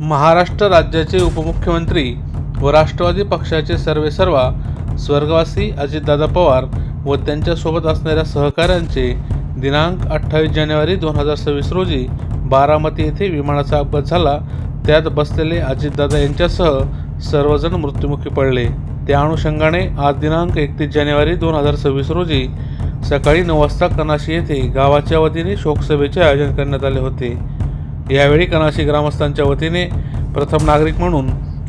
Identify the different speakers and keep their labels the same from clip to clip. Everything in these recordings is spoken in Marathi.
Speaker 1: महाराष्ट्र राज्याचे उपमुख्यमंत्री व राष्ट्रवादी पक्षाचे सर्वेसर्वा स्वर्गवासी अजितदादा पवार व त्यांच्यासोबत असणाऱ्या सहकाऱ्यांचे दिनांक अठ्ठावीस जानेवारी दोन हजार सव्वीस रोजी बारामती येथे विमानाचा अपघात झाला. त्यात बसलेले अजितदादा यांच्यासह सर्वजण मृत्युमुखी पडले. त्या अनुषंगाने आज दिनांक एकतीस जानेवारी दोन हजार सव्वीस रोजी सकाळी नऊ वाजता कनाशी येथे गावाच्या वतीने शोकसभेचे आयोजन करण्यात आले होते. यावेळी कनाशी ग्रामस्थांच्या वतीने प्रथम नागरिक म्हणून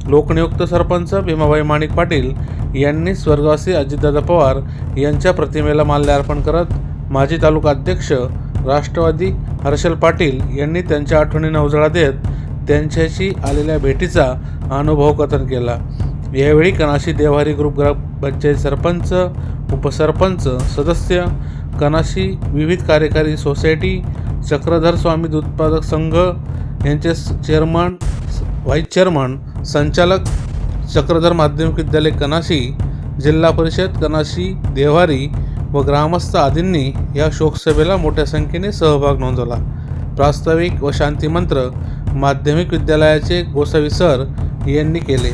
Speaker 1: लोकनियुक्त सरपंच भीमाबाई माणिक पाटील यांनी स्वर्गवासी अजितदादा पवार यांच्या प्रतिमेला माल्यार्पण करत माजी तालुका अध्यक्ष राष्ट्रवादी हर्षल पाटील यांनी त्यांच्या आठवणींना उजाळा देत त्यांच्याशी आलेल्या भेटीचा अनुभव कथन केला. यावेळी कनाशी देवारी ग्रुप ग्रामपंचायत सरपंच उपसरपंच सदस्य कनाशी विविध कार्यकारी सोसायटी चक्रधर स्वामी दूध उत्पादक संघ यांचे चेअरमन व्हाईस चेअरमन संचालक चक्रधर माध्यमिक विद्यालय कनाशी जिल्हा परिषद कनाशी देवारी व ग्रामस्थ आदींनी या शोकसभेला मोठ्या संख्येने सहभाग नोंदवला. प्रास्ताविक व शांतिमंत्र माध्यमिक विद्यालयाचे गोसावी सर यांनी केले.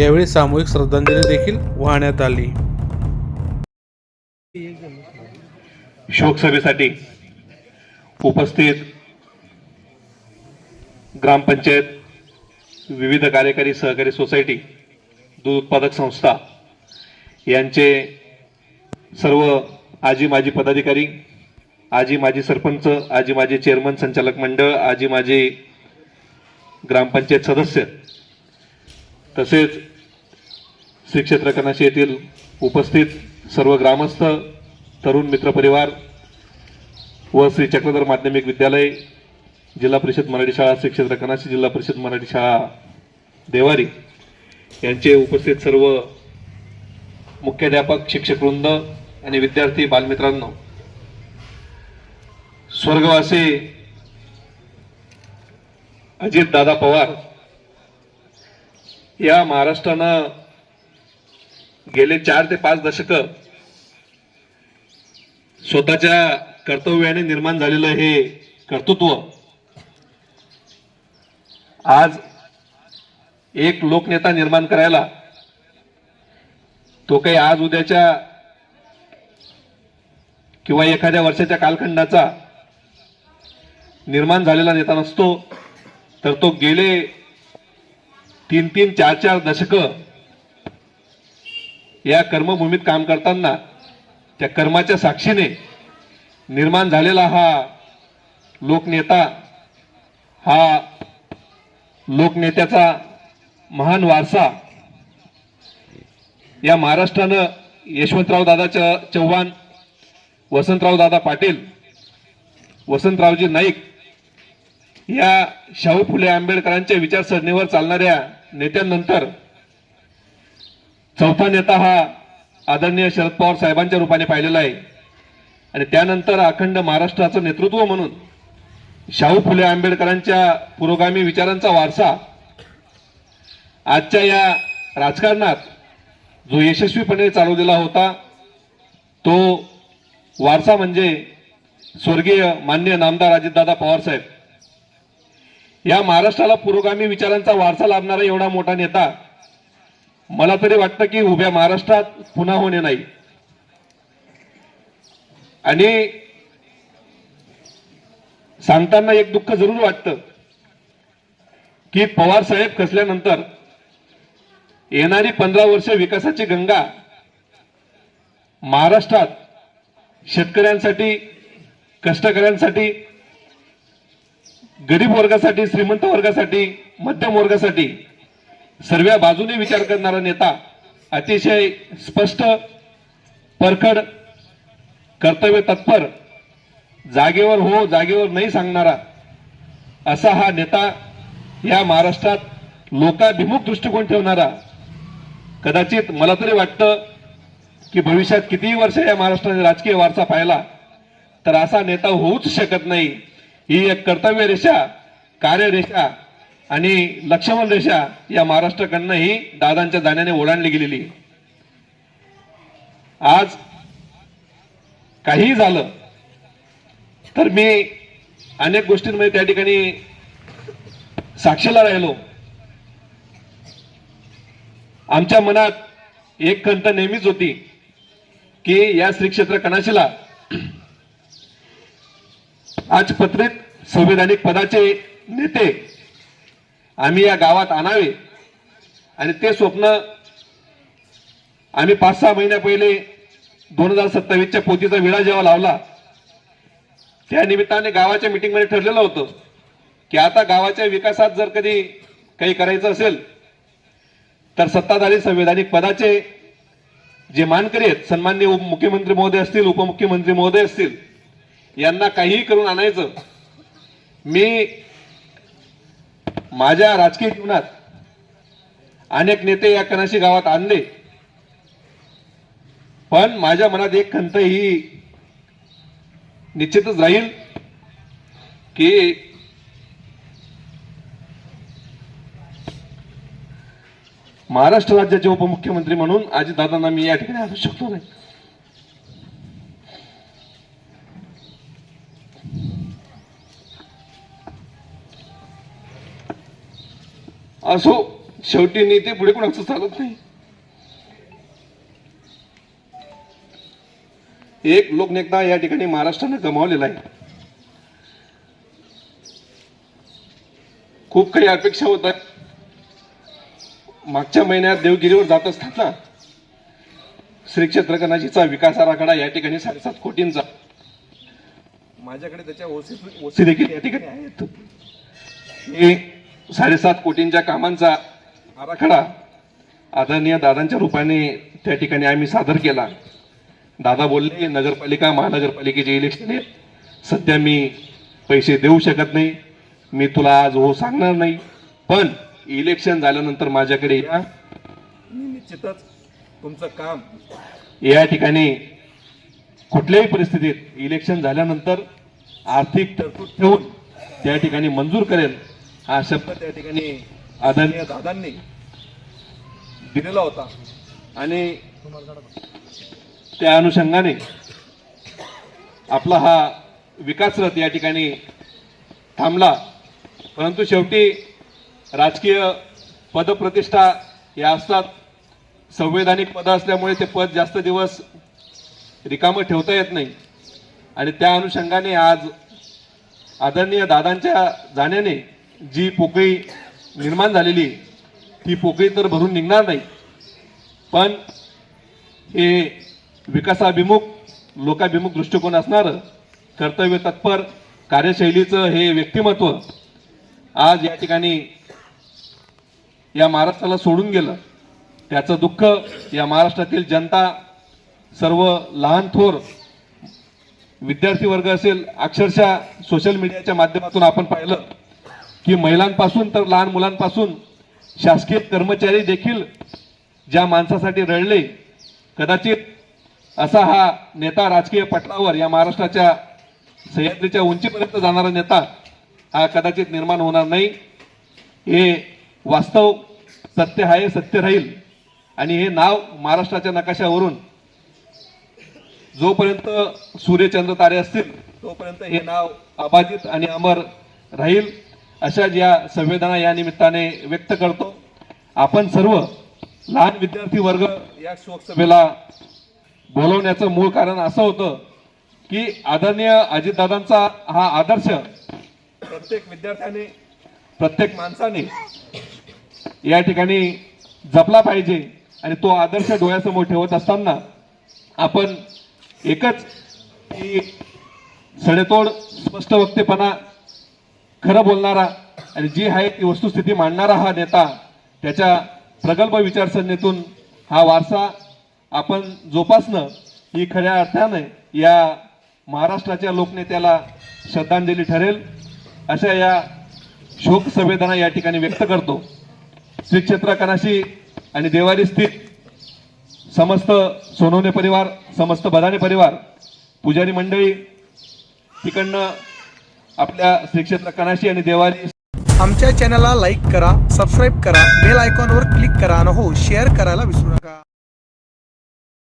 Speaker 1: यावेळी सामूहिक श्रद्धांजली देखील वाहण्यात आली.
Speaker 2: शोकसभेसाठी उपस्थित ग्रामपंचायत विविध कार्यकारी सहकारी सोसायटी दूध उत्पादक संस्था यांचे सर्व आजी माजी पदाधिकारी आजी माजी सरपंच आजी माजी चेअरमन संचालक मंडळ आजी माजी ग्रामपंचायत सदस्य तसेच श्री क्षेत्र येथील उपस्थित सर्व ग्रामस्थ तरुण मित्रपरिवार व श्री चक्रधर माध्यमिक विद्यालय जिल्हा परिषद मराठी शाळा श्री क्षेत्र कनाशी जिल्हा परिषद मराठी शाळा देवारी यांचे उपस्थित सर्व मुख्याध्यापक शिक्षकवृंद आणि विद्यार्थी बालमित्रांनो स्वर्गवासी अजित दादा पवार या महाराष्ट्रानं गेले चार ते पाच दशक स्वतःच्या कर्तव्याने निर्माण झालेलं हे कर्तृत्व. आज एक लोकनेता निर्माण करायला तो काही आज उद्याच्या किंवा एखाद्या वर्षाच्या कालखंडाचा निर्माण झालेला नेता नसतो तर तो गेले तीन तीन चार चार दशक या कर्मभूमीत काम करताना त्या कर्माच्या साक्षीने निर्माण झालेला हा लोकनेता हा लोकनेत्याचा महान वारसा या महाराष्ट्रानं यशवंतराव दादा च- चव्हाण वसंतराव दादा पाटील वसंतरावजी नाईक या शाहू फुले आंबेडकरांच्या विचारसरणीवर चालणाऱ्या नेत्यांनंतर चौथा नेता हा आदरणीय शरद पवार साहेबांच्या रूपाने पाहिलेला आहे. आणि त्यानंतर अखंड महाराष्ट्राचं नेतृत्व म्हणून शाहू फुले आंबेडकरांच्या पुरोगामी विचारांचा वारसा आजच्या या राजकारणात जो यशस्वीपणे चालवलेला होता तो वारसा म्हणजे स्वर्गीय मान्य नामदार अजितदादा पवार साहेब. या महाराष्ट्राला पुरोगामी विचारांचा वारसा लाभणारा एवढा मोठा नेता मला तरी वाटतं की उभ्या महाराष्ट्रात पुन्हा होणे नाही. आणि सांगताना एक दुःख जरूर वाटतं की पवार साहेब खसल्यानंतर येणारी पंधरा वर्ष विकासाची गंगा महाराष्ट्रात शेतकऱ्यांसाठी कष्टकऱ्यांसाठी गरीब वर्गासाठी श्रीमंत वर्गासाठी मध्यम वर्गासाठी सर्व बाजूने विचार करणारा नेता अतिशय स्पष्ट परखड कर्तव्य तत्पर. जागेवर हो जागेवर नाही सांगणारा. असा हा नेता या महाराष्ट्रात लोकाभिमुख दृष्टिकोन ठेवणारा. कदाचित मला तरी वाटतं की भविष्यात कितीही वर्ष या महाराष्ट्राने राजकीय वारसा पाहिला तर असा नेता होऊच शकत नाही. ही एक कर्तव्य रेषा कार्यरेषा आणि लक्ष्मण रेषा या महाराष्ट्राकडनं ही दादांच्या जाण्याने ओढाणली गेलेली आहे. आज काहीही झालं तर मी अनेक गोष्टींमध्ये त्या ठिकाणी साक्षीला राहिलो. आमच्या मनात एक खंत नेहमीच होती की या श्री क्षेत्र कणाशीला आज पत्रित संविधानिक पदाचे नेते आम्ही या गावात आणावे. आणि ते स्वप्न आम्ही पाच सहा महिन्या पहिले दोन हजार सत्तावीसच्या पोतीचा विडा जेव्हा लावला त्या निमित्ताने गावाच्या मिटिंगमध्ये ठरलेलं होतं की आता गावाच्या विकासात जर कधी काही करायचं असेल तर सत्ताधारी संविधानिक पदाचे जे मानकरी आहेत सन्मान्य मुख्यमंत्री महोदय असतील उपमुख्यमंत्री महोदय असतील यांना काहीही करून आणायचं. मी माझ्या राजकीय जीवनात अनेक नेते या कनाशी गावात आणले. पण माझ्या मनात एक खंत ही निश्चितच राहील की महाराष्ट्र राज्याचे उपमुख्यमंत्री म्हणून अजितदादांना मी या ठिकाणी असू शकतो नाही. असो शेवटी नेते पुढे कोणाचं चालत नाही. एक लोकनेता या ठिकाणी महाराष्ट्राने गमावलेला आहे. खूप काही अपेक्षा होतात मागच्या महिन्यात देवगिरीवर जात असताना श्री क्षेत्र कनाशीचा विकास आराखडा या ठिकाणी साडेसात कोटींचा माझ्याकडे त्याच्या ओसी ओसी देखील या ठिकाणी आहेत. हे साडेसात कोटींच्या कामांचा आराखडा आदरणीय दादांच्या रूपाने त्या ठिकाणी आम्ही सादर केला. दादा बोलले नगरपालिका महानगरपालिकेचे इलेक्शन आहे सध्या मी पैसे देऊ शकत नाही. मी तुला आज हो सांगणार नाही. पण इलेक्शन झाल्यानंतर माझ्याकडे या. निश्चितच तुमचं काम या ठिकाणी कुठल्याही परिस्थितीत इलेक्शन झाल्यानंतर आर्थिक तरतूद ठेवून त्या ठिकाणी मंजूर करेल हा शब्द त्या ठिकाणी आदरणीय दादांनी दिलेला होता. आणि त्या अनुषंगाने आपला हा विकास रथ या ठिकाणी थांबला. परंतु शेवटी राजकीय पदप्रतिष्ठा या असतात. संवैधानिक पद असल्यामुळे ते पद जास्त दिवस रिकामं ठेवता येत नाही. आणि त्या अनुषंगाने आज आदरणीय दादांच्या जाण्याने जी पोकळी निर्माण झालेली ती पोकळी तर भरून निघणार नाही. पण हे विकासाभिमुख लोकाभिमुख दृष्टिकोन असणारं कर्तव्य तत्पर कार्यशैलीचं हे व्यक्तिमत्व आज या ठिकाणी या महाराष्ट्राला सोडून गेलं. त्याचं दुःख या महाराष्ट्रातील जनता सर्व लहान थोर विद्यार्थी वर्ग असेल अक्षरशः सोशल मीडियाच्या माध्यमातून आपण पाहिलं की महिलांपासून तर लहान मुलांपासून शासकीय कर्मचारी देखील ज्या माणसासाठी रडले कदाचित असा हा नेता राजकीय पटलावर या महाराष्ट्राच्या सह्याद्रीच्या उंचीपर्यंत जाणारा नेता हा कदाचित निर्माण होणार नाही. हे वास्तव सत्य आहे सत्य राहील. आणि हे नाव महाराष्ट्राच्या नकाशावरून जोपर्यंत सूर्यचंद्र तारे असतील तोपर्यंत हे नाव अबाधित आणि अमर राहील अशा ज्या संवेदना या निमित्ताने व्यक्त करतो. आपण सर्व लहान विद्यार्थी वर्ग या शोकसभेला बोलवण्याचं मूळ कारण असं होतं की आदरणीय अजितदादांचा हा आदर्श प्रत्येक विद्यार्थ्याने प्रत्येक माणसाने या ठिकाणी जपला पाहिजे आणि तो आदर्श डोळ्यासमोर ठेवत असताना आपण एकच की सडेतोड स्पष्ट वक्तेपणा खरं बोलणारा आणि जी आहे ती वस्तुस्थिती मांडणारा हा नेता त्याच्या प्रगल्भ विचारसरणीतून हा वारसा आपण जोपासणं ही खऱ्या अर्थाने या महाराष्ट्राच्या लोकनेत्याला श्रद्धांजली ठरेल. अशा या शोक संवेदना या ठिकाणी व्यक्त करतो. श्री क्षेत्र कनाशी आणि देवारी स्थित समस्त सोनवणे परिवार समस्त बदाने परिवार पुजारी मंडळी तिकडनं आपल्या श्री क्षेत्र कनाशी आणि देवारी
Speaker 3: आमच्या चॅनलला लाईक करा सबस्क्राईब करा बेल आयकॉनवर क्लिक करा आणि हो शेअर करायला विसरू नका.